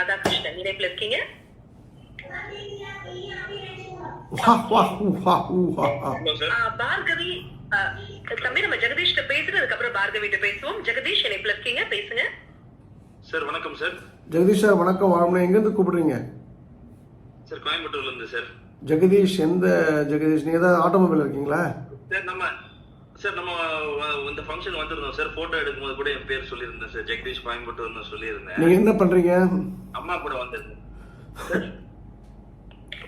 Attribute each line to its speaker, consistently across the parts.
Speaker 1: ராதாகிருஷ்ணன். இணைப்புல இருக்கீங்க?
Speaker 2: வா வா ஊ வா ஊ வா ஆ.
Speaker 3: ஹலோ சார்
Speaker 1: ஆ, பார்கவி ஆ, தம்பி நம்ம ஜெகதீஷ் பேசுறது அதுக்கப்புறம் பார்கவி கிட்ட பேசுவோம். ஜெகதீஷ் இணைப்புல இருக்கீங்க? பேசுங்க.
Speaker 3: சார் வணக்கம் சார்.
Speaker 2: ஜெகதீஷ் சார் வணக்கம். வரணும் எங்கேருந்து கூப்பிடுறீங்க?
Speaker 3: சார் கோயம்புத்தூர்ல இருந்து சார்.
Speaker 2: ஜெகதீஷ் எந்த ஜெகதீஷ்? நீங்கள் ஏதாவது ஆட்டோமொபைல் இருக்கீங்களா?
Speaker 3: சார் நம்ம சார் நம்ம இந்த ஃபங்க்ஷன் வந்திருந்தோம் சார். போட்டோ எடுக்கும்போது கூட என் பேர் சொல்லியிருந்தேன் சார். ஜெகதீஷ் கோயம்புத்தூர்னு சொல்லியிருந்தேன்.
Speaker 2: நீங்கள் என்ன பண்ணுறீங்க
Speaker 3: அம்மா கூட வந்திருந்தேன்.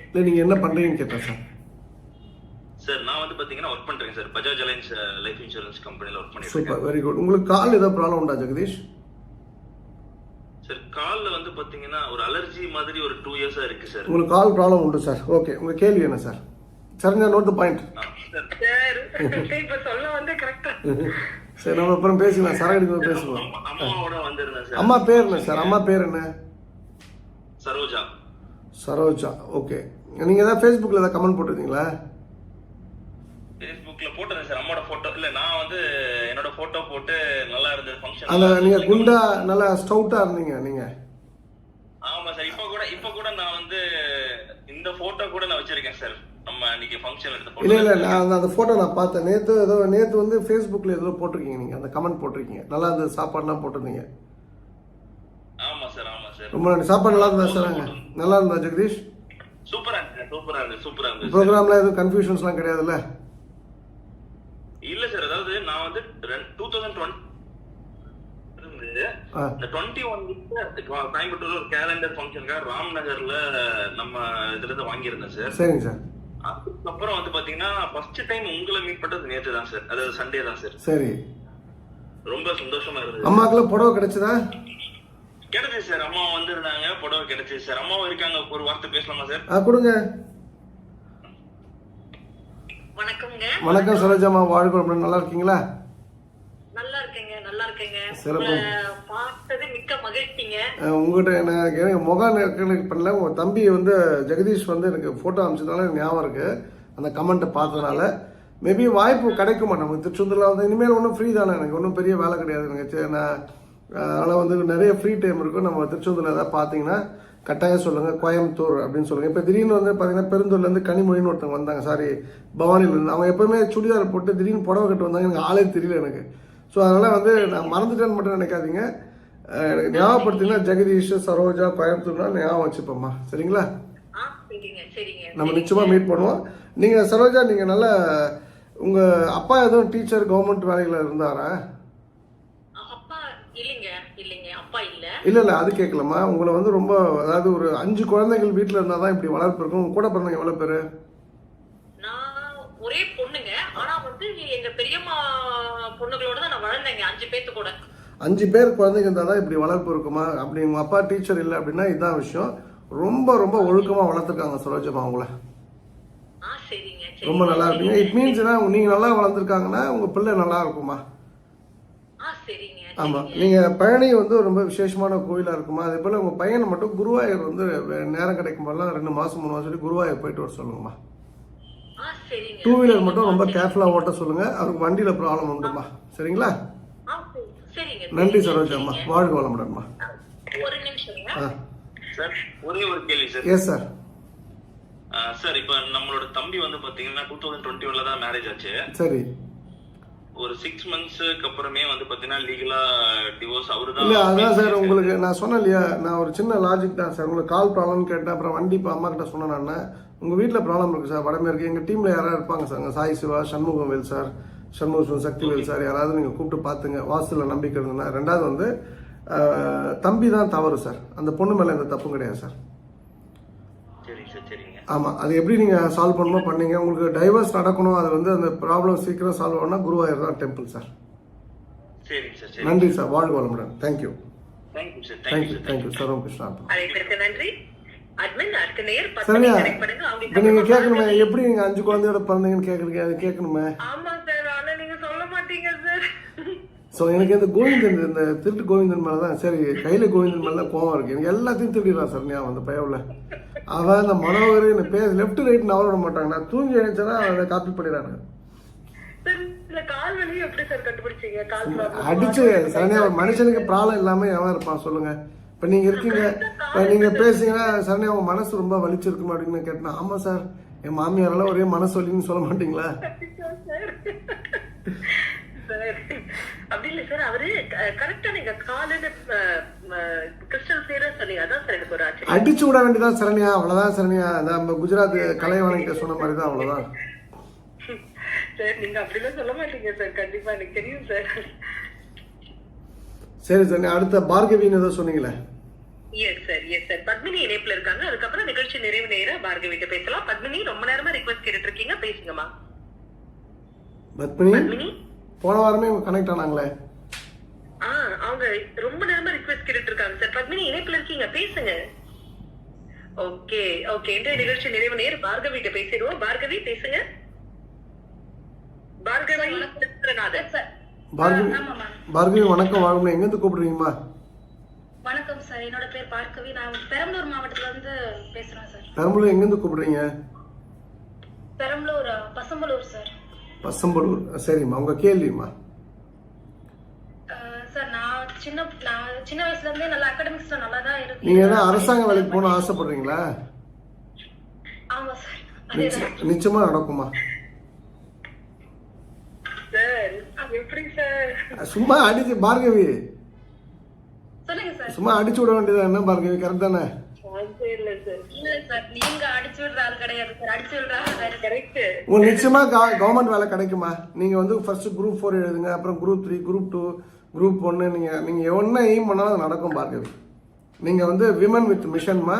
Speaker 2: இல்லை நீங்கள் என்ன பண்ணுறீங்கன்னு கேட்டேன் சார்.
Speaker 3: சார் நான் வந்து பாத்தீங்கன்னா ஒர்க் பண்றேன் sir. Bajaj Allianz life insurance கம்பெனில ஒர்க் பண்ணிட்டு
Speaker 2: சூப்பர் வெரி குட் உங்களுக்கு கால் ஏதாவது ப்ராப்ளம் உண்டா ஜெகதீஷ்?
Speaker 3: சார் கால்ல வந்து பாத்தீங்கன்னா ஒரு அலர்ஜி மாதிரி ஒரு டூ இயர்ஸா இருக்கு சார்.
Speaker 2: உங்களுக்கு கால் ப்ராப்ளம் உண்டு சார். ஓகே உங்கள் கேள்வி என்ன சார்? சரிங்க நோட் த பாயிண்ட்
Speaker 3: சார்.
Speaker 2: நம்ம அப்புறம் பேசிக்கலாம். சரக்கு அடிக்கும்போது பேசுவோம்.
Speaker 3: அம்மா-
Speaker 2: பேர் என்ன சார்? அம்மா பேர் என்ன?
Speaker 3: சரோஜா.
Speaker 2: சரோஜா. ஓகே. நீங்கள் ஏதாவது ஃபேஸ்புக்கில் ஏதாவது கமெண்ட் போட்டிருந்தீங்களா
Speaker 3: ஃபேஸ்புக்ல போட்டிருந்தேன் சார் அம்மாவோட போட்டோ இல்ல நான் வந்து என்னோட போட்டோ போட்டு நல்லா இருந்தது ஃபங்க்ஷன்
Speaker 2: அந்த நீங்கள் குண்டா நல்லா ஸ்டவுட்டாக இருந்தீங்க நீங்கள்
Speaker 3: ஆமா சார் இப்ப கூட இப்ப கூட நான் வந்து இந்த போட்டோ கூட நான் வச்சிருக்கேன் சார். நம்ம அன்னைக்கு ஃபங்க்ஷன் எடுத்த
Speaker 2: இல்லை இல்லை நான் அந்த- ஃபோட்டோ நான் பார்த்தேன். நேற்று ஏதோ நேற்று வந்து ஃபேஸ்புக்கில் ஏதோ போட்டிருக்கீங்க நீங்கள் அந்த கமெண்ட் போட்டிருக்கீங்க. நல்லா அந்த சாப்பாடுலாம் போட்டிருந்தீங்க.
Speaker 3: ஆமா சார் ஆமா சார்.
Speaker 2: ரொம்ப நன்றி. சாப்பாடு நல்லா இருந்தா சார் நல்லா இருந்தா ஜெகதீஷ்?
Speaker 3: சூப்பரா இருக்கு சூப்பரா இருக்கு சூப்பரா இருக்கு சார்.
Speaker 2: ப்ரோக்ராமில் எதுவும் கன்ஃபியூஷன்ஸ்லாம் கிடையாதுல்ல?
Speaker 3: இல்ல சார் அதாவது நான் வந்து டூ தௌசண்ட் டுவெண்ட்டி இந்த டுவெண்ட்டி ஒன் கோயம்புத்தூர்ல ஒரு கேலண்டர் ஃபங்க்ஷனுக்காக ராம் நகர்ல நம்ம இதுல இருந்து வாங்கியிருந்தேன் சார்.
Speaker 2: சரிங்க சார்.
Speaker 3: அதுக்கப்புறம் வந்து பாத்தீங்கன்னா ஃபர்ஸ்ட் டைம் உங்களை மீட் பண்றது நேத்து தான் சார் அதாவது சண்டே தான் சார்
Speaker 2: சரி.
Speaker 3: ரொம்ப சந்தோஷமா இருந்தது.
Speaker 2: அம்மாக்கெல்லாம் புடவை கிடைச்சதா?
Speaker 3: கிடைச்சது சார் அம்மா வந்திருந்தாங்க புடவை கிடைச்சது சார் அம்மாவும் இருக்காங்க. ஒரு வார்த்தை பேசலாமா சார்
Speaker 2: ஆ கொடுங்க.
Speaker 1: வணக்கம்ங்க.
Speaker 2: வணக்கம் சரோஜாம்மா வாழ்க்கை நல்லா இருக்கீங்களா
Speaker 1: நல்லா இருக்கேங்க நல்லா இருக்கேங்க
Speaker 2: சிறப்பு. உங்ககிட்ட எனக்கு எனக்கு முகம் எனக்கு பண்ணல. உங்கள் தம்பி வந்து ஜெகதீஷ் வந்து எனக்கு ஃபோட்டோ அனுப்பிச்சதுனால எனக்கு ஞாபகம் இருக்கு. அந்த கமெண்ட்டை பார்த்ததுனால. மேபி வாய்ப்பு கிடைக்குமா? நமக்கு திருச்செந்தூரில் வந்து இனிமேல் ஒன்றும் ஃப்ரீ தானே? எனக்கு ஒன்றும் பெரிய வேலை கிடையாது. எனக்கு நான் அதனால் வந்து நிறைய ஃப்ரீ டைம் இருக்கும். நம்ம திருச்செந்தூரில் ஏதாவது பார்த்தீங்கன்னா கட்டாயம் சொல்லுங்கள் கோயம்புத்தூர் அப்படின்னு சொல்லுங்கள் இப்போ திடீர்னு வந்து பார்த்தீங்கன்னா பெருந்தூர்லேருந்து கனிமொழின்னு ஒருத்தவங்க வந்தாங்க. சாரி பவானிலேருந்து அவங்க எப்பவுமே சுடிதார் போட்டு திடீர்னு புடவை கட்டு வந்தாங்க. எனக்கு ஆளே தெரியல எனக்கு. ஸோ அதனால் வந்து நான் மறந்துட்டேன்னு மட்டும் நினைக்காதீங்க. எனக்கு ஞாபகப்படுத்திங்கன்னா ஜெகதீஷ் சரோஜா கோயம்புத்தூர்னா ஞாபகம் வச்சுப்போம்மா. சரிங்களா? நம்ம. நிச்சயமாக மீட் பண்ணுவோம். நீங்கள் சரோஜா நீங்கள் நல்ல உங்கள் அப்பா எதுவும் டீச்சர் கவர்மெண்ட் வேலையில் இருந்தாரா?
Speaker 1: இல்ல.
Speaker 2: இல்லை அது கேட்கலம்மா உங்களை வந்து ரொம்ப அதாவது ஒரு அஞ்சு குழந்தைகள் வீட்டில் இருந்தால் தான் இப்படி வளர்ப்பு இருக்கும். உங்க கூட பிறந்தவங்க எவ்வளோ பேர்
Speaker 1: நான் ஒரே பொண்ணுங்க ஆனா வந்து எங்க பெரியம்மா பொண்ணுகளோட தான் நான் வளர்ந்தேங்க அஞ்சு பேத்து கூட.
Speaker 2: அஞ்சு பேர் குழந்தைங்க இருந்தால் தான் இப்படி வளர்ப்பு இருக்குமா? அப்படி உங்கள் அப்பா டீச்சர் இல்லை அப்படின்னா இதுதான் விஷயம். ரொம்ப ரொம்ப ஒழுக்கமாக வளர்த்துருக்காங்க
Speaker 1: சரிங்க சரிங்க.
Speaker 2: ரொம்ப நல்லா இருப்பீங்க இட் மீன்ஸ் என்ன? நீங்கள் நல்லா வளர்ந்துருக்காங்கன்னா உங்கள் பிள்ளை நல்லா இருக்குமா? ஆமாம். நீங்கள் பழனி வந்து ரொம்ப விசேஷமான கோயிலாக இருக்குமா? அதே போல் உங்கள் பையனை மட்டும் குருவாயூர் வந்து நேரம் கிடைக்கும் போதெல்லாம் ரெண்டு மாதம் மூணு மாதம் சொல்லி குருவாயூர் போயிட்டு வர சொல்லுங்கம்மா. டூ வீலர் மட்டும் ரொம்ப கேர்ஃபுல்லாக ஓட்ட சொல்லுங்கள் அவருக்கு வண்டியில் ப்ராப்ளம் உண்டுமா? சரிங்களா? நன்றி சரோஜாம்மா. வாழ்க வளமுடன்மா ஆ
Speaker 3: சார் ஒரே ஒரு கேள்வி சார்.
Speaker 2: எஸ் சார்
Speaker 3: சார் இப்ப நம்மளோட தம்பி வந்து பாத்தீங்கன்னா டூ தௌசண்ட் டுவெண்ட்டி ஒன்ல தான் மேரேஜ் ஆச்சு.
Speaker 2: சரி.
Speaker 3: ஒரு சிக்ஸ் மந்த்ஸ்க்கு அப்புறமே வந்து பாத்தீங்கன்னா லீகலா டிவோர்ஸ் அவரு
Speaker 2: இல்லை அதான்
Speaker 3: தான்
Speaker 2: சார் உங்களுக்கு நான் சொன்னேன் இல்லையா நான் ஒரு சின்ன லாஜிக் தான் சார். உங்களுக்கு கால் ப்ராப்ளம்னு கேட்டேன் அப்புறம் வண்டி இப்போ அம்மா கிட்ட சொன்னேன் நான். உங்கள் வீட்டில் ப்ராப்ளம் இருக்குது சார் வடமேற்கு எங்கள் டீமில் யாராவது இருப்பாங்க sir Sai Siva Shanmugam Vel sir Shanmugam Sakthi Vel sir யாராவது நீங்கள் கூப்பிட்டு பார்த்துங்க வாஸ்துல நம்பிக்கை இருந்ததுன்னா. ரெண்டாவது வந்து தம்பி தான் தவறு சார் அந்த பொண்ணு மேலே எந்த தப்பும் கிடையாது சார்
Speaker 3: சரிங்க சார் சரிங்க.
Speaker 2: ஆமாம் அது எப்படி நீங்கள் சால்வ் பண்ணணுமோ பண்ணீங்க. உங்களுக்கு டைவர்ஸ் நடக்கணும். அது வந்து அந்த ப்ராப்ளம் சீக்கிரம் சால்வ் ஆகணும்னா குருவாயூர் தான் டெம்பிள் சார்
Speaker 3: சரிங்க சார். சரி
Speaker 2: நன்றி சார் வாழ்க வளமுடன். Thank you
Speaker 3: thank you sir
Speaker 2: thank you
Speaker 3: thank you sir
Speaker 2: thank you சர்வம் கிருஷ்ணா
Speaker 1: நன்றி.
Speaker 2: சரியா இப்போ
Speaker 1: சம்பந்தமா
Speaker 2: கேட்கணுமே எப்படி நீங்கள் அஞ்சு குழந்தையோட பிறந்தீங்கன்னு கேட்குறீங்க? அது கேட்கணுமே.
Speaker 1: நீங்க
Speaker 2: ஸோ எனக்கு இந்த கோவிந்தன் இந்த திருட்டு கோவிந்தன் மேலே தான் சரி கையில் கோவிந்தன் மேலே தான் கோவம் இருக்கு. எனக்கு எல்லாத்தையும் திருடிடுறான் சார் ஞாபகம் அந்த பயவில். அவன் அந்த மனோகர் என்ன பேச லெஃப்ட் ரைட் நவர விட மாட்டாங்க. நான் தூங்கி எழுந்தேன்னா அதை காப்பி பண்ணிடுறாங்க.
Speaker 1: இந்த?
Speaker 2: அடிச்சு ஒரு மனுஷனுக்கு ப்ராப்ளம் இல்லாமல் எவன் இருப்பான் சொல்லுங்க. இப்போ நீங்கள் இருக்கீங்க. இப்போ நீங்கள் பேசுங்கன்னா சரண்யா உங்கள் மனசு ரொம்ப வலிச்சிருக்குமா? அப்படின்னு கேட்டேன். ஆமாம் சார். என் மாமியாரெல்லாம் ஒரே மனசு வலின்னு சொல்ல மாட்டீங்களா?
Speaker 1: சார். அப்படி இல்ல சார். அவரு கரெக்டா நீங்க காலையில கிறிஸ்டல் சேர சொன்னீங்க. அதான் சார் எனக்கு ஒரு ஆச்சரியம்.
Speaker 2: அடிச்சு விட வேண்டியதான் சரண்யா. அவ்வளோதான் சரண்யா. நம்ம குஜராத் கலைவாணிகிட்ட சொன்ன மாதிரி தான் அவ்வளோதான்
Speaker 1: சார் நீங்க அப்படிலாம் சொல்ல மாட்டீங்க சார். கண்டிப்பா எனக்கு தெரியும் சார்.
Speaker 2: சரி சரண்யா. அடுத்த பார்கவின்னு ஏதோ சொன்னீங்களே.
Speaker 1: Yes sir yes sir Padmini இணைப்புல இருக்காங்க. அதுக்கப்புறம் நிகழ்ச்சி நிறைவு நேர பார்கவிட்ட பேசலாம். பத்மினி ரொம்ப நேரமா ரிக்வஸ்ட் கேட்டுட்டு இருக்கீங்க பேசுங்கம்மா
Speaker 2: பத்மினி?
Speaker 1: பத்மினி?
Speaker 2: போன வாரமே கனெக்ட் ஆனாங்களே.
Speaker 1: ஆ அவங்க ரொம்ப நேரமா ரிக்வெஸ்ட் கேட்டுட்டு இருக்காங்க சார் பத்மினி இணைப்புல இருக்கீங்க. பேசுங்க. Okay okay. இன்றைய நிகழ்ச்சி நிறைவு நேர். பார்கவிட்ட பேசிடுவோம். பார்கவி பேசுங்க. பார்கவி
Speaker 2: பார்கவி வணக்கம். வாழணும் எங்கேருந்து கூப்பிடுறீங்கம்மா?
Speaker 4: வணக்கம் சார். என்னோட பேர் பார்க்கவி நான் பெரம்பலூர் மாவட்டத்துல இருந்து பேசுறேன் சார்.
Speaker 2: பெரம்பலூர் எங்கேருந்து கூப்பிடுறீங்க?
Speaker 4: பெரம்பலூர் பசம்பலூர் சார்.
Speaker 2: பசம்பலூர். சரிம்மா. உங்கள் கேள்விம்மா.
Speaker 4: சார் நான் சின்ன நான் சின்ன வயசுல இருந்தே நல்லா அகாடமிக்ஸ்ல நல்லா தான் இருக்கு
Speaker 2: நீங்கள் எதாவது அரசாங்க வேலைக்கு போகணும்னு ஆசைப்படுறீங்களா?
Speaker 4: ஆமா சார்.
Speaker 2: நிச்சயமா நடக்குமா
Speaker 1: சார் எப்படி சார்?
Speaker 2: சும்மா அடிச்சு பார்கவி. சும்மா அடிச்சு விட வேண்டியது என்ன பார்கவி கரெக்ட் தானே? நிச்சயமா கவர்மெண்ட் வேலை கிடைக்குமா? நீங்க வந்து ஃபர்ஸ்ட் குரூப் ஃபோர் எழுதுங்க அப்புறம் group three group two group ஒன்று நீங்க நீங்க என்ன எய்ம் பண்ணாலும் அது நடக்கும் பார்கவி நீங்க வந்து விமன் வித் மிஷன்மா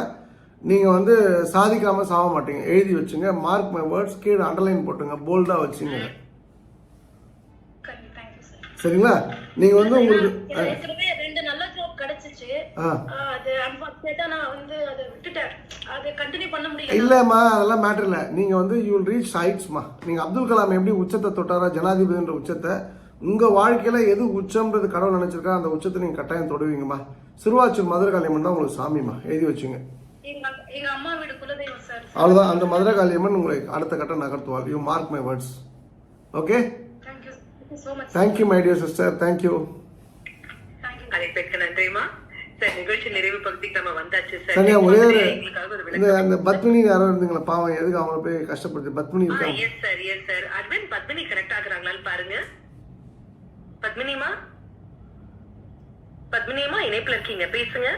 Speaker 2: நீங்க வந்து சாதிக்காம சாக மாட்டீங்க. எழுதி வச்சுங்க மார்க் மை வேர்ட்ஸ் கீழே அண்டர்லைன் போட்டுங்க போல்டா வச்சுங்க. சரிங்களா? நீங்க வந்து உங்களுக்கு
Speaker 4: எனக்கு ஏற்கனவே ரெண்டு நல்ல ஜாப் கிடைச்சிச்சு
Speaker 2: ஆ
Speaker 4: அஹ், அது அன்பார்ச்சுனேட்டா நான் வந்து அதை விட்டுட்டேன். அதை கண்டினியூ பண்ண முடியல
Speaker 2: இல்லம்மா அதெல்லாம் மேட்டர் இல்லை. நீங்க வந்து யூ வில் ரீச் ஹைட்ஸ்மா நீங்க அப்துல் கலாம் எப்படி உச்சத்தை தொட்டாரா ஜனாதிபதின்ற உச்சத்தை? உங்க வாழ்க்கையில எது உச்சம்ன்றது கடவுள் நினைச்சிருக்கா அந்த உச்சத்தை நீங்க கட்டாயம் தொடுவீங்கம்மா. சிறுவாச்சூர் மதுரை காளியம்மன் தான் உங்களுக்கு சாமிம்மா. எழுதி வச்சுங்க. அவ்வளவுதான். அந்த மதுரை காளியம்மன் உங்களை அடுத்த கட்டம் நகர்த்துவார். You mark my words okay
Speaker 4: thank you
Speaker 2: my dear sister thank you
Speaker 4: thank you
Speaker 1: அழைப்பிற்கு நன்றிமா
Speaker 2: சரியா ஒரே ஒரு இந்த அந்த பத்மினி யாரோ இருந்தீங்களா? பாவம் எதுக்கு அவங்கள போய் கஷ்டப்படுது பத்மினி இருக்காங்க?
Speaker 1: Yes sir yes sir admin Padmini correct ஆகுறாங்களான்னு பாருங்க. பத்மினிமா பத்மினிமா இணைப்புல இருக்கீங்க. பேசுங்க.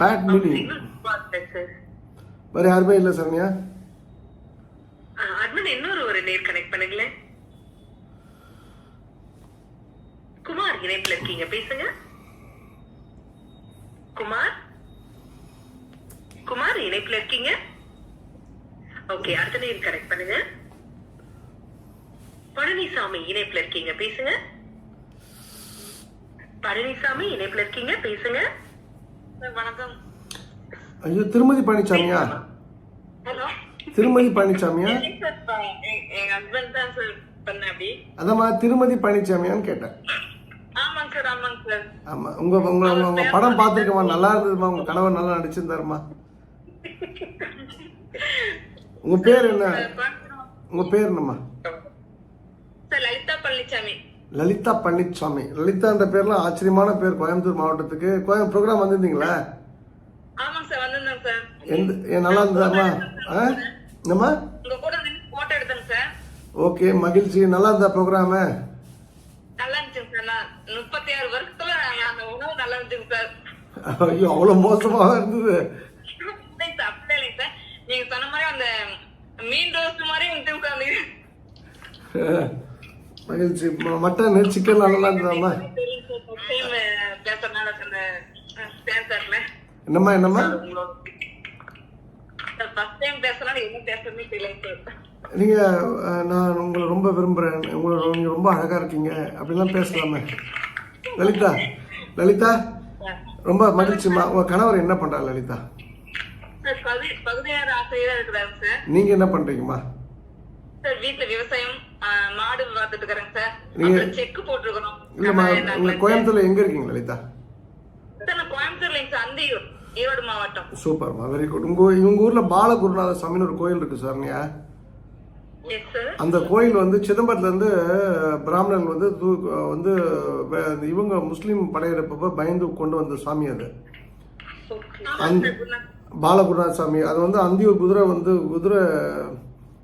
Speaker 2: பேட்மினி வேற யாருமே இல்லை சரண்யா?
Speaker 1: அட்மின் இன்னொரு ஒரு நேர் கனெக்ட் பண்ணுங்களேன். குமார் இணைப்புல இருக்கீங்க. பேசுங்க. குமார்? குமார் இணைப்புல இருக்கீங்க? ஓகே அடுத்த நேர் கனெக்ட் பண்ணுங்க. பழனிசாமி இணைப்புல இருக்கீங்க. பேசுங்க. பழனிசாமி இணைப்புல இருக்கீங்க. பேசுங்க. வணக்கம்.
Speaker 2: ஐயோ திருமதி பழனிசாமியா?
Speaker 1: ஹலோ
Speaker 2: திருமதி பழனிசாமியா?
Speaker 1: எங்க ஹஸ்பண்ட் தான் சார் பண்ண அப்படி.
Speaker 2: அதாம்மா திருமதி பழனிசாமியான்னு கேட்டேன்
Speaker 1: ஆமாங்க சார் ஆமாங்க சார்
Speaker 2: ஆமா உங்க உங்க உங்க- படம் பார்த்துருக்கமா நல்லா இருந்ததுமா உங்க கணவர் நல்லா நடிச்சிருந்தாருமா உங்க பேர் என்ன? உங்க பேர் என்னம்மா?
Speaker 1: லலிதா பழனிசாமி
Speaker 2: லலிதா பழனிசாமி லலிதான்ற பேர்லாம் ஆச்சரியமான பேர் கோயம்புத்தூர் மாவட்டத்துக்கு. கோயம் ப்ரோக்ராம் வந்திருந்தீங்களா? எந்த நல்லா இருந்ததாம்மா? ஆ? என்னம்மா? ஓகே மகிழ்ச்சி. நல்லா இருந்தா ப்ரோக்ராமு
Speaker 1: நல்லா நான் முப்பத்தி ஆறு வருஷத்துல அந்த உணவு நல்லா இருந்துச்சுங்க சார்.
Speaker 2: ஐயோ அவ்வளோ மோசமாக இருந்தது.
Speaker 1: அப்படியே இல்லைங்க சார். நீங்க சொன்ன மாதிரி அந்த மீன் ரோஸ்ட் மாதிரி இருந்துச்சுங்க சார்
Speaker 2: மகிழ்ச்சி. மட்டன் சிக்கன் நல்லா
Speaker 1: பேசுறதுல
Speaker 2: என்னம்மா என்னம்மா?
Speaker 1: ஃபர்ஸ்ட் டைம் பேசுறதுனால என்ன பேசுறதுன்னு தெரியலங்க
Speaker 2: நீங்க அஹ், நான் உங்களை ரொம்ப விரும்புறேன். உங்களை நீங்க ரொம்ப அழகா இருக்கீங்க. அப்படிலாம் பேசலாமே. லலிதா லலிதா ரொம்ப மகிழ்ச்சிம்மா உங்க கணவர் என்ன பண்றாரு லலிதா? நீங்க என்ன பண்றீங்கம்மா?
Speaker 1: சார் வீட்டுல விவசாயம் மாடு பார்த்துட்டு இருக்கிறேங்க சார்.
Speaker 2: நீங்க-
Speaker 1: செக் போட்டிருக்கிறோம்.
Speaker 2: இல்லம்மா
Speaker 1: நாங்க-
Speaker 2: கோயம்புத்தூர்ல எங்க இருக்கீங்க லலிதா?
Speaker 1: சார் நான் கோயம்புத்தூர்லைங்க சார் அந்தியூர் ஈரோடு மாவட்டம்.
Speaker 2: சூப்பர்மா வெரி குட் உங்க உங்க ஊர்ல பாலகுருநாத சாமின்னு ஒரு கோயில் இருக்கு
Speaker 1: சார்
Speaker 2: அந்த கோயில் வந்து சிதம்பரத்துலேருந்து பிராமணர்கள் வந்து தூ- வந்து இவங்க முஸ்லீம் படையெடுப்பப்ப பயந்து கொண்டு வந்த சாமி அது. அந்த பாலகுருநாத் சாமி. அது வந்து அந்தியூர் குதிரை வந்து குதிரை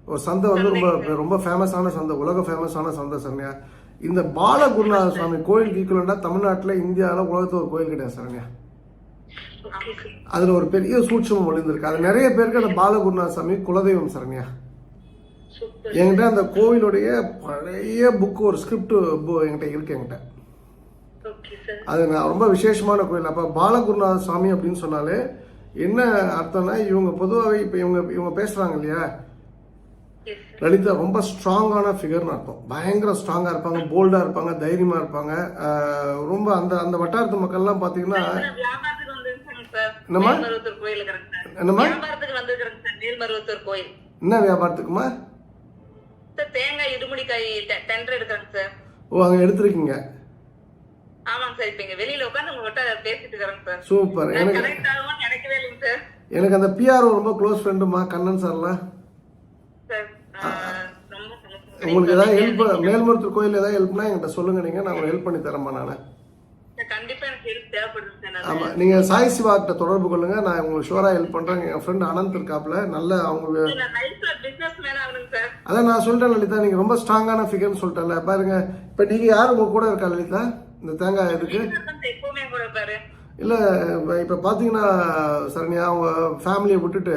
Speaker 2: ஒரு சந்தை வந்து ரொம்ப ரொம்ப ஃபேமஸான சந்தை உலக ஃபேமஸான சந்தை சரண்யா. இந்த பாலகுருநாத சுவாமி கோயில் ஈக்குவலண்டா தமிழ்நாட்டில் இந்தியாவில் உலகத்தில் ஒரு கோயில் கிடையாது சரண்யா. அதில் ஒரு பெரிய சூட்சமம் ஒளிந்திருக்கு. அது நிறைய பேருக்கு அந்த பாலகுருநாத சாமி குலதெய்வம் சரண்யா. என்கிட்ட அந்த கோவிலுடைய பழைய புக்கு ஒரு ஸ்கிரிப்ட் என்கிட்ட இருக்கு என்கிட்ட. அது நான் ரொம்ப விசேஷமான கோயில் அப்போ பாலகுருநாத சாமி அப்படின்னு சொன்னாலே என்ன அர்த்தம்னா இவங்க பொதுவாகவே இப்போ இவங்க இவங்க பேசுகிறாங்க இல்லையா? லலிதா ரொம்ப ஸ்ட்ராங்கான ஃபிகர்னு அர்த்தம். பயங்கர ஸ்ட்ராங்காக இருப்பாங்க போல்டாக இருப்பாங்க தைரியமாக இருப்பாங்க. ரொம்ப அந்த அந்த வட்டாரத்து மக்கள்லாம் பார்த்தீங்கன்னா என்னம்மா? என்னம்மா? என்ன வியாபாரத்துக்குமா
Speaker 1: தேங்காய் இடுமுடிக்காய் டெண்டர் எடுக்கிறாங்க சார்.
Speaker 2: ஓ அங்கே எடுத்திருக்கீங்க.
Speaker 1: ஆமாங்க சார் இப்ப இங்க வெளியில உட்காந்து உங்ககிட்ட பேசிட்டு இருக்கிறேங்க சார்.
Speaker 2: சூப்பர். எனக்கு
Speaker 1: கனெக்ட் ஆகும்னு நினைக்கவே இல்லைங்க சார்.
Speaker 2: எனக்கு அந்த பிஆர்ஓ ரொம்ப க்ளோஸ் ஃப்ரெண்டுமா கண்ணன் சார்லாம். உங்களுக்கு ஏதாவது ஹெல்ப் மேல்மருத்தூர் கோயில் ஏதாவது ஹெல்ப்னா என்கிட்ட சொல்லுங்க நீங்கள் நான் ஹெல்ப் பண்ணி தரேம்மா நான். ஆமாம் நீங்கள் சாய் சிவாக்கிட்ட தொடர்பு கொள்ளுங்க. நான் உங்களுக்கு ஷூராக ஹெல்ப் பண்ணுறேன் என் ஃப்ரெண்ட் அனந்த் இருக்காப்புல. நல்ல அவங்க அதான் நான் சொல்லிட்டேன் லலிதா. நீங்கள் ரொம்ப ஸ்ட்ராங்கான ஃபிகர்னு சொல்லிட்டேன்ல. பாருங்க இப்போ நீங்கள் யார் உங்க கூட இருக்கா லலிதா? இந்த தேங்காய்
Speaker 1: இருப்பாரு.
Speaker 2: இல்லை இப்போ பார்த்தீங்கன்னா சரண்யா அவங்க ஃபேமிலியை விட்டுட்டு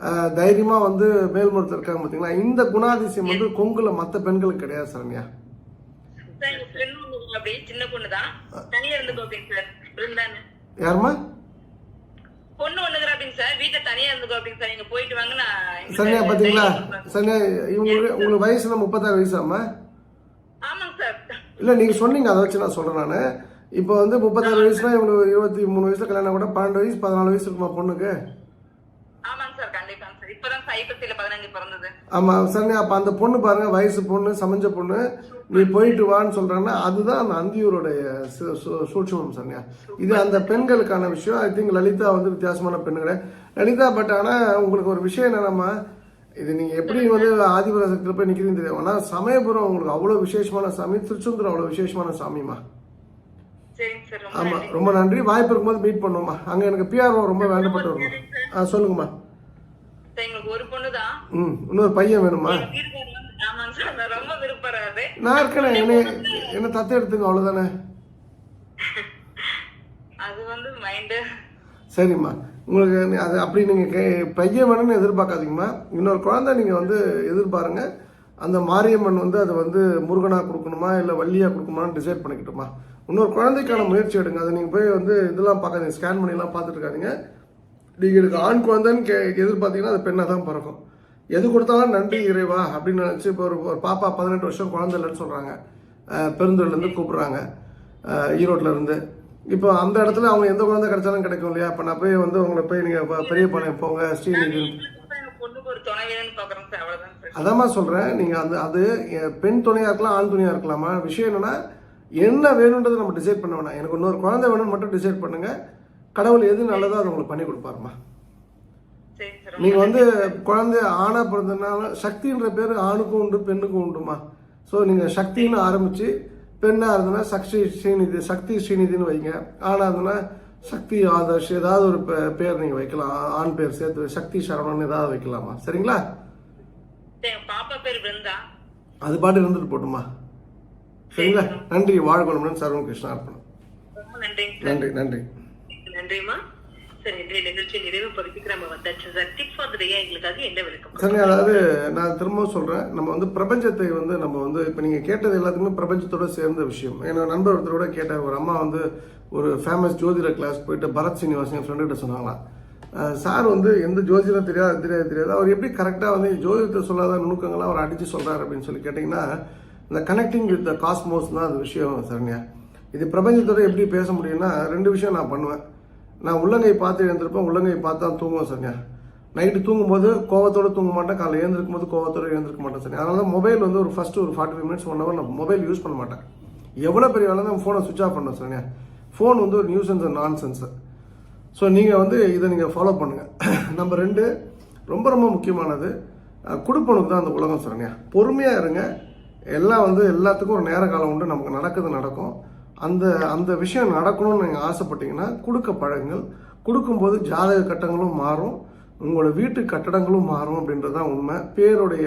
Speaker 2: அஹ், தைரியமா வந்து மேல்மருத்து இருக்காங்க பார்த்தீங்களா இந்த குணாதிசயம் வந்து கொங்குல மற்ற பெண்களுக்கு கிடையாது சரண்யா.
Speaker 1: அப்படி சின்ன பொண்ணு தான் தனியா இருந்து அப்படிங்க சார். இருந்தானு
Speaker 2: யாருமா
Speaker 1: பொண்ணு அப்படிங்க சார். வீட்டுல தனியா இருந்துக்கோ சார். நீங்க போயிட்டு வாங்க நான்
Speaker 2: சரண்யா பார்த்தீங்களா சரண்யா இவங்களுக்கு உங்களுக்கு வயசுல முப்பத்தாறு வயசாமா
Speaker 1: ஆமாங்க சார்.
Speaker 2: இல்லை நீங்கள் சொன்னீங்க அதை வச்சு நான் சொல்கிறேன் நான். இப்போ வந்து முப்பத்தாறு வயசுனா இவங்களுக்கு இருபத்தி மூணு வயசுல கல்யாணம் கூட பன்னெண்டு வயசு பதினாலு வயசு இருக்குமா பொண்ணுக்கு
Speaker 1: ஆமாங்க சார் கண்டிப்பாங்க சார் இப்பதான் ஐப்பத்தியில பதினஞ்சு பிறந்தது.
Speaker 2: அப்போ அந்த பொண்ணு பாருங்க வயசு பொண்ணு சமைஞ்ச பொண்ணு நீ போயிட்டு வான்னு சொல்கிறாங்கன்னா அதுதான் அந்த அந்தியூருடைய சூட்சுமம் சரண்யா. இது அந்த பெண்களுக்கான விஷயம். ஐ திங்க் லலிதா வந்து வித்தியாசமான பெண்ணுங்களே. லலிதா பட் ஆனால் உங்களுக்கு ஒரு விஷயம் என்னன்னா இது நீங்கள் எப்படி வந்து ஆதிபராசத்தில் போய் நிற்கிறீங்க தெரியும் ஆனால் சமயபுரம் உங்களுக்கு அவ்வளோ விசேஷமான சாமி திருச்செந்தூர் அவ்வளோ விசேஷமான சாமிமா
Speaker 1: சார் ரொம்ப நன்றி.
Speaker 2: ரொம்ப நன்றி. வாய்ப்பு இருக்கும்போது மீட் பண்ணுவோமா அங்கே எனக்கு பிஆர்ஓ ரொம்ப வேண்டப்பட்டு வருமா ஆ சொல்லுங்கம்மா.
Speaker 1: எங்களுக்கு ஒரு பொண்ணு தான்
Speaker 2: ம் இன்னொரு பையன் வேணுமா?
Speaker 1: ஆமாங்க சார் நான் ரொம்ப விருப்பறாரு.
Speaker 2: நான் இருக்கேனே என்ன என்ன தத்து எடுத்துங்க அவ்வளோதானே
Speaker 1: அது வந்து மைண்டு
Speaker 2: சரிம்மா. உங்களுக்கு அது அப்படி நீங்கள் கே பையன் வேணும்னு எதிர்பார்க்காதீங்கம்மா. இன்னொரு குழந்தை நீங்கள் வந்து எதிர்பாருங்க. அந்த மாரியம்மன் வந்து அதை வந்து முருகனாக கொடுக்கணுமா இல்லை வள்ளியாக கொடுக்கணுமான்னு டிசைட் பண்ணிக்கிட்டுமா இன்னொரு குழந்தைக்கான முயற்சி எடுங்க. அதை நீங்கள் போய் வந்து இதெல்லாம் பார்க்காதீங்க. ஸ்கேன் பண்ணிலாம் பார்த்துட்டு இருக்காதீங்க. நீங்கள் எனக்கு ஆண் குழந்தைன்னு கே எதிர்பார்த்தீங்கன்னா அது பெண்ணாக தான் பிறக்கும். எது கொடுத்தாலும் நன்றி இறைவா அப்படின்னு நினச்சி இப்போ ஒரு ஒரு பாப்பா பதினெட்டு வருஷம் குழந்தை இல்லைன்னு சொல்கிறாங்க பெருந்தூர்லேருந்து கூப்பிட்றாங்க. ஈரோட்டில் இருந்து. இப்போ அந்த இடத்துல அவங்க எந்த குழந்தை கிடைச்சாலும் கிடைக்கும் இல்லையா? இப்போ நான் போய் வந்து உங்களை போய் நீங்கள் பெரிய பாளையம் போங்க ஸ்ரீநிதி அதாம்மா சொல்கிறேன் நீங்கள் அந்த அது பெண் துணையாக இருக்கலாம் ஆண் துணையாக இருக்கலாமா? விஷயம் என்னன்னா என்ன வேணுன்றதை நம்ம டிசைட் பண்ண வேணாம். எனக்கு இன்னொரு குழந்தை வேணும்னு மட்டும் டிசைட் பண்ணுங்க. கடவுள் எது நல்லதோ அதை உங்களுக்கு பண்ணி கொடுப்பாருமா நீங்கள் வந்து குழந்தை ஆணாக பிறந்ததுனால சக்தின்ற பேர் ஆணுக்கும் உண்டு பெண்ணுக்கும் உண்டுமா ஸோ நீங்கள் சக்தின்னு ஆரம்பித்து பெண்ணாக இருந்ததுன்னா சக்தி ஸ்ரீநிதி சக்தி ஸ்ரீநிதின்னு வைங்க. ஆணாக இருந்ததுன்னா சக்தி ஆதர்ஷ் ஏதாவது ஒரு பேர் நீங்கள் வைக்கலாம். ஆண் பேர் சேர்த்து. சக்தி சரவணன் ஏதாவது வைக்கலாமா? சரிங்களா? அது பாட்டு இருந்துட்டு போட்டுமா சரிங்களா? நன்றி. வாழ்கொளமுடன் சரவண கிருஷ்ணா அர்ப்பணம் நன்றி நன்றி.
Speaker 1: நன்றிமா சரி
Speaker 2: அதாவது நான் திரும்பவும் சொல்கிறேன் நம்ம வந்து பிரபஞ்சத்தை வந்து நம்ம வந்து இப்போ நீங்கள் கேட்டது எல்லாத்துக்குமே பிரபஞ்சத்தோட சேர்ந்த விஷயம். என்னோட நண்பர் ஒருத்தரோட கேட்டார். ஒரு அம்மா வந்து ஒரு ஃபேமஸ் ஜோதிட கிளாஸ் போயிட்டு பரத் சீனிவாசன் என் ஃப்ரெண்டுகிட்ட சொன்னாங்களாம். சார் வந்து எந்த ஜோதிடம் தெரியாது தெரியாது தெரியாது. அவர் எப்படி கரெக்டாக வந்து ஜோதிடத்தை சொல்லாத நுணுக்கங்கள்லாம் அவர் அடித்து சொல்கிறார் அப்படின்னு சொல்லி கேட்டிங்கன்னா இந்த கனெக்டிங் வித் த காஸ்மோஸ் தான் அந்த விஷயம் சரண்யா. இது பிரபஞ்சத்தோட எப்படி பேச முடியும்னா ரெண்டு விஷயம் நான் பண்ணுவேன். நான் உள்ளங்கை பார்த்து எழுந்திருப்பேன் உள்ளங்கை பார்த்து தான் தூங்குவேன் சரிங்க நைட்டு தூங்கும்போது கோவத்தோட தூங்க மாட்டேன் காலையில் எழுந்திருக்கும் போது கோவத்தோட எழுந்திருக்க மாட்டேன் சரி அதனால தான் மொபைல் வந்து ஒரு ஃபர்ஸ்ட் ஒரு forty five minutes one hour நான் மொபைல் யூஸ் பண்ண மாட்டேன். எவ்வளோ பெரிய வேலை தான் ஃபோனை சுவிச் ஆஃப் பண்ணேன் சரிங்க ஃபோன் வந்து ஒரு நியூசன்ஸ் அண்ட் நான் சென்ஸு ஸோ நீங்கள் வந்து இதை நீங்கள் ஃபாலோ பண்ணுங்கள் நம்ம ரெண்டு ரொம்ப ரொம்ப முக்கியமானது கொடுப்பனுக்கு தான் அந்த உலகம் சரிங்க பொறுமையாக இருங்க. எல்லாம் வந்து எல்லாத்துக்கும் ஒரு நேர காலம் உண்டு. நமக்கு நடக்குது நடக்கும். அந்த அந்த விஷயம் நடக்கணும்னு நீங்கள் ஆசைப்பட்டீங்கன்னா கொடுக்க பழங்கள் கொடுக்கும்போது ஜாதக கட்டங்களும் மாறும். உங்களோட வீட்டு கட்டடங்களும் மாறும் அப்படின்றது தான் உண்மை. பேருடைய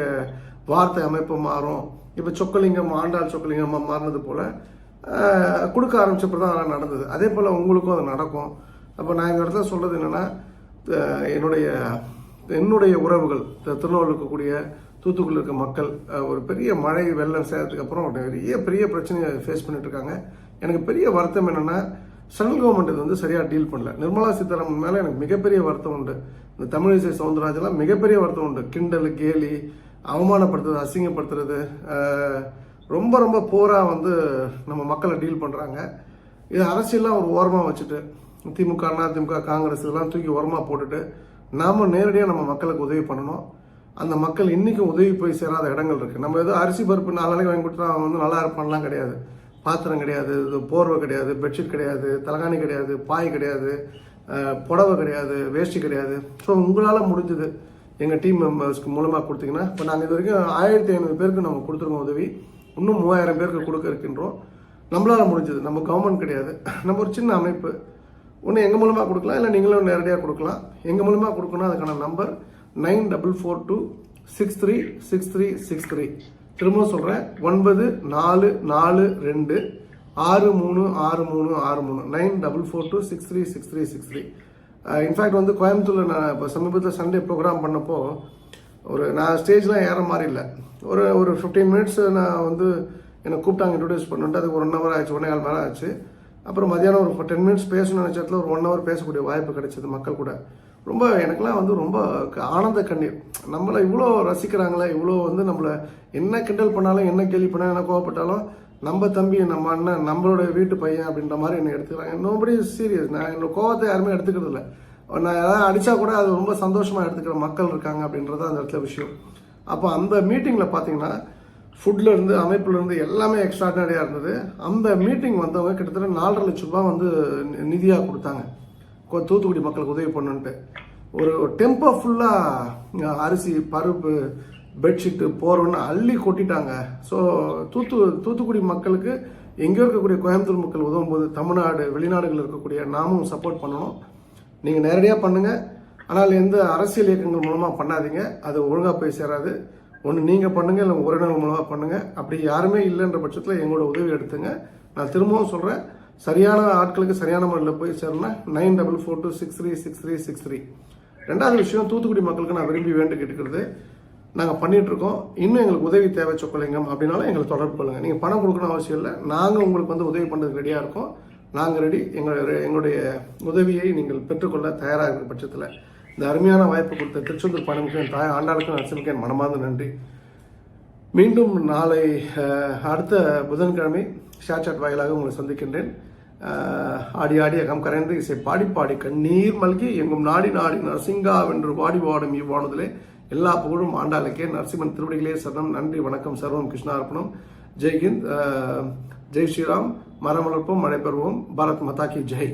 Speaker 2: வார்த்தை அமைப்பு மாறும். இப்போ சொக்கலிங்கம் ஆண்டாள் சொக்கலிங்கம்மா மாறினது போல் கொடுக்க ஆரம்பிச்சப்போ தான் அதெல்லாம் நடந்தது. அதே போல் உங்களுக்கும் அது நடக்கும். அப்போ நான் இந்த இடத்துல சொல்கிறது என்னென்னா என்னுடைய என்னுடைய உறவுகள் திருநூல் இருக்கக்கூடிய தூத்துக்குடியில் இருக்க மக்கள் ஒரு பெரிய மழை வெள்ளம் சேர்த்ததுக்கு அப்புறம் நிறைய பெரிய பெரிய பிரச்சனையை ஃபேஸ் பண்ணிட்டு இருக்காங்க. எனக்கு பெரிய வருத்தம் என்னென்னா சென்ட்ரல் கவர்மெண்ட் இது வந்து சரியாக டீல் பண்ணல. நிர்மலா சீதாராமன் மேலே எனக்கு மிகப்பெரிய வருத்தம் உண்டு. இந்த தமிழிசை சவுந்தரராஜெல்லாம் மிகப்பெரிய வருத்தம் உண்டு. கிண்டல் கேலி அவமானப்படுத்துறது அசிங்கப்படுத்துறது ரொம்ப ரொம்ப போராக வந்து நம்ம மக்களை டீல் பண்ணுறாங்க இது அரசியலாம் ஒரு ஓரமாக வச்சுட்டு திமுக அதிமுக காங்கிரஸ் இதெல்லாம் தூக்கி ஓரமாக போட்டுட்டு நாம் நேரடியாக நம்ம மக்களுக்கு உதவி பண்ணணும். அந்த மக்கள் இன்றைக்கும் உதவி போய் சேராத இடங்கள் இருக்குது நம்ம ஏதோ அரிசி பருப்பு நாலு நாளைக்கு வாங்கி கொடுத்தா அவன் வந்து நல்லா இருப்பான்லாம் கிடையாது. பாத்திரம் கிடையாது இது போர்வை கிடையாது பெட்ஷீட் கிடையாது தலகாணி கிடையாது பாய் கிடையாது புடவை கிடையாது வேஷ்டி கிடையாது. ஸோ உங்களால் முடிஞ்சது எங்கள் டீம் மெம்பர்ஸ்க்கு மூலமாக கொடுத்தீங்கன்னா இப்போ நாங்கள் இது வரைக்கும் ஆயிரத்தி ஐநூறு பேருக்கு நம்ம கொடுத்துருக்கோம் உதவி. இன்னும் மூவாயிரம் பேருக்கு கொடுக்க இருக்கின்றோம். நம்மளால் முடிஞ்சது. நம்ம கவர்மெண்ட் கிடையாது. நம்ம ஒரு சின்ன அமைப்பு. ஒன்று எங்கள் மூலமாக கொடுக்கலாம் இல்லை நீங்களும் நேரடியாக கொடுக்கலாம். எங்கள் மூலமாக கொடுக்கணும் அதுக்கான number nine double four two six three six three six three. திரும்ப சொல்கிறேன் ஒன்பது நாலு நாலு ரெண்டு ஆறு மூணு ஆறு மூணு ஆறு மூணு. Nine double four two six three six three six three. In fact வந்து கோயம்புத்தூரில் நான் இப்போ சமீபத்தில் சண்டே ப்ரோக்ராம் பண்ணப்போ ஒரு நான் ஸ்டேஜ்லாம் ஏற மாதிரி இல்லை. ஒரு ஒரு ஃபிஃப்டீன் மினிட்ஸ் நான் வந்து என்னை கூப்பிட்டாங்க இன்ட்ரடியூஸ் பண்ணிட்டு அதுக்கு ஒரு ஒன் ஹவர் ஆச்சு ஒன்றே கால் மேலே ஆச்சு. அப்புறம் மதியானம் ஒரு டென் மினிட்ஸ் பேசணும்னு நினச்சதுல ஒரு ஒன் ஹவர் பேசக்கூடிய வாய்ப்பு கிடைச்சது மக்கள் கூட. ரொம்ப எனக்கெல்லாம் வந்து ரொம்ப க- ஆனந்த கண்ணீர். நம்மளை இவ்வளோ ரசிக்கிறாங்களே இவ்வளோ வந்து நம்மளை என்ன கிண்டல் பண்ணாலும் என்ன கேள்வி பண்ணாலும் என்ன கோவப்பட்டாலும் நம்ம தம்பி நம்ம அண்ணன் நம்மளோட வீட்டு பையன் அப்படின்ற மாதிரி என்னை எடுத்துக்கிறாங்க. நோபடி சீரியஸ் நான் என்னோட கோவத்தை யாருமே எடுத்துக்கிறது இல்லை நான் எதாவது அடித்தா கூட அது ரொம்ப சந்தோஷமாக எடுத்துக்கிற மக்கள் இருக்காங்க அப்படின்றது அந்த இடத்துல விஷயம். அப்போ அந்த மீட்டிங்கில் பார்த்தீங்கன்னா ஃபுட்லேருந்து அமைப்புலேருந்து இருந்து எல்லாமே எக்ஸ்ட்ராடினரியாக இருந்தது. அந்த மீட்டிங் வந்தவங்க கிட்டத்தட்ட நாலரை லட்ச ரூபா வந்து நிதியாக கொடுத்தாங்க. தூத்துக்குடி மக்களுக்கு உதவி பண்ணுன்ட்டு ஒரு டெம்போ ஃபுல்லாக அரிசி பருப்பு பெட்ஷீட்டு போகிறோன்னு அள்ளி கொட்டிட்டாங்க. ஸோ தூத்து தூத்துக்குடி மக்களுக்கு எங்கேயோ இருக்கக்கூடிய கோயம்புத்தூர் மக்கள் உதவும் போது தமிழ்நாடு வெளிநாடுகளில் இருக்கக்கூடிய நாமும் சப்போர்ட் பண்ணணும். நீங்கள் நேரடியாக பண்ணுங்கள் ஆனால் எந்த அரசியல் இயக்கங்கள் மூலமாக பண்ணாதீங்க. அது ஒழுங்காக போய் சேராது. ஒன்று நீங்கள் பண்ணுங்கள் இல்லை உறவினர்கள் மூலமாக பண்ணுங்கள் அப்படி யாருமே இல்லைன்ற பட்சத்தில் எங்களோட உதவி எடுத்துங்க. நான் திரும்பவும் சொல்கிறேன் சரியான ஆட்களுக்கு சரியான முறையில் போய் சேரணும்னா nine double four two six three six three six three ரெண்டாவது விஷயம் தூத்துக்குடி மக்களுக்கு நான் விரும்பி வேண்டு கேட்டுக்கிறது நாங்கள் பண்ணிகிட்ருக்கோம் இன்னும் எங்களுக்கு உதவி தேவை சொக்கலிங்கம் அப்படின்னாலும் எங்களை தொடர்பு கொள்ளுங்கள் நீங்கள் பணம் கொடுக்கணும் அவசியம் இல்லை. நாங்கள் உங்களுக்கு வந்து உதவி பண்ணுறதுக்கு ரெடியாக இருக்கோம். நாங்கள் ரெடி எங்களுடைய எங்களுடைய உதவியை நீங்கள் பெற்றுக்கொள்ள தயாராக இருக்கிற பட்சத்தில். இந்த அருமையான வாய்ப்பு கொடுத்த திருச்செந்தூர் பணமிக்கு தாய் ஆண்டாளுக்கும் நரசிம்முக்கு என் மனமார்ந்த நன்றி. மீண்டும் நாளை அடுத்த புதன்கிழமை ஷேர் சாட் வாயிலாக உங்களை சந்திக்கின்றேன். ஆடி ஆடி அகம் கரைந்து இசை பாடி பாடி கண்ணீர் மல்கி எங்கும் நாடி நாடி நரசிங்கா வென்று பாடி வாடும் இவ்வாணுதலே எல்லா புகழும் ஆண்டாளுக்கே. நரசிம்மன் திருவடிகளே சரணம். நன்றி வணக்கம் சர்வம் கிருஷ்ணார்ப்பணம். ஜெய்ஹிந்த் ஜெய் ஸ்ரீராம். மரம் வளர்ப்போம் மழை பெறுவோம். பாரத் மாதா கி ஜெய்.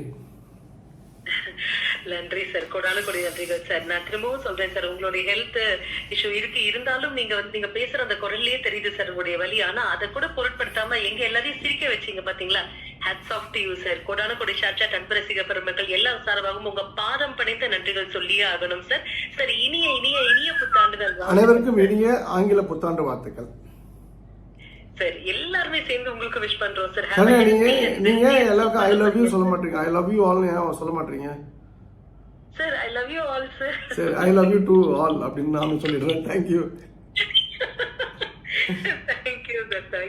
Speaker 1: நன்றி சார் கொடான கொடி நன்றிகள் சார் நான் திரும்பவும் சொல்றேன் சார் உங்களுடைய ஹெல்த் இஷ்யூ இருக்கு. இருந்தாலும் நீங்க வந்து நீங்க பேசுற அந்த குரல்லயே தெரியுது சார் உங்களுடைய வழி ஆனா அதை கூட பொருட்படுத்தாம எங்க எல்லாரையும் சிரிக்க வச்சீங்க பாத்தீங்களா? Hats off to you sir கொடான கொடி ஷார்ட்சாட் அன்பரசிக பெருமக்கள் எல்லா சார்பாகவும் உங்க பாதம் பணிந்த நன்றிகள் சொல்லியே ஆகணும் சார் சார் இனிய இனிய இனிய புத்தாண்டுகள்.
Speaker 2: அனைவருக்கும் இனிய ஆங்கில புத்தாண்டு வாழ்த்துக்கள்.
Speaker 1: சார் எல்லாருமே சேர்ந்து உங்களுக்கு விஷ் பண்றோம் சார்
Speaker 2: நீங்க எல்லாருக்கும் ஐ லவ் யூ சொல்ல மாட்டீங்க. ஐ லவ் யூ ஆல் சொல்ல மாட்டீங்க?
Speaker 1: Sir I love you all sir
Speaker 2: சரி I love you to all அப்படின்னு நானும் சொல்லிடுறேன். Thank you
Speaker 1: thank you sir thank you